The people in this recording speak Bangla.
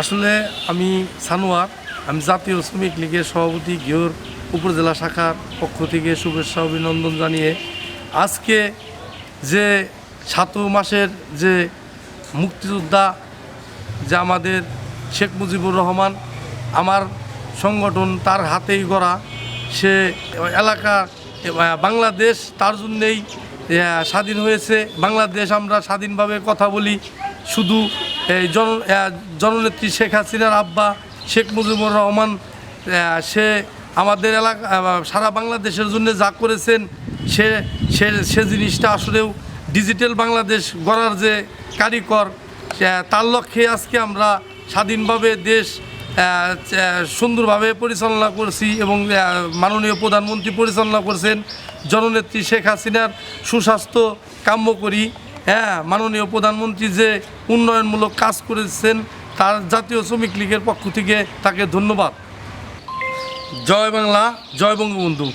আসলে আমি সানোয়ার, আমি জাতীয় শ্রমিক লীগের সভাপতি গিওর উপজেলা শাখার পক্ষ থেকে শুভেচ্ছা, অভিনন্দন জানিয়ে আজকে যে সাত মাসের যে মুক্তিযোদ্ধা যে আমাদের শেখ মুজিবুর রহমান, আমার সংগঠন তার হাতেই গড়া, সে এলাকা, বাংলাদেশ তার জন্যেই স্বাধীন হয়েছে। বাংলাদেশ আমরা স্বাধীনভাবে কথা বলি, শুধু এই জন জননেত্রী শেখ হাসিনার আব্বা শেখ মুজিবুর রহমান সে আমাদের এলাকা সারা বাংলাদেশের জন্য যা করেছেন, সে সে সে জিনিসটা আসলেও ডিজিটাল বাংলাদেশ গড়ার যে কারিকর তার লক্ষ্যে আজকে আমরা স্বাধীনভাবে দেশ সুন্দরভাবে পরিচালনা করছি এবং মাননীয় প্রধানমন্ত্রী পরিচালনা করছেন, জননেত্রী শেখ হাসিনার সুস্বাস্থ্য কাম্য করি হ্যাঁ মাননীয় প্রধানমন্ত্রী যে উন্নয়নমূলক কাজ করেছেন, তার জাতীয় শ্রমিক লীগের পক্ষ থেকে তাকে ধন্যবাদ। জয় বাংলা, জয় বঙ্গবন্ধু।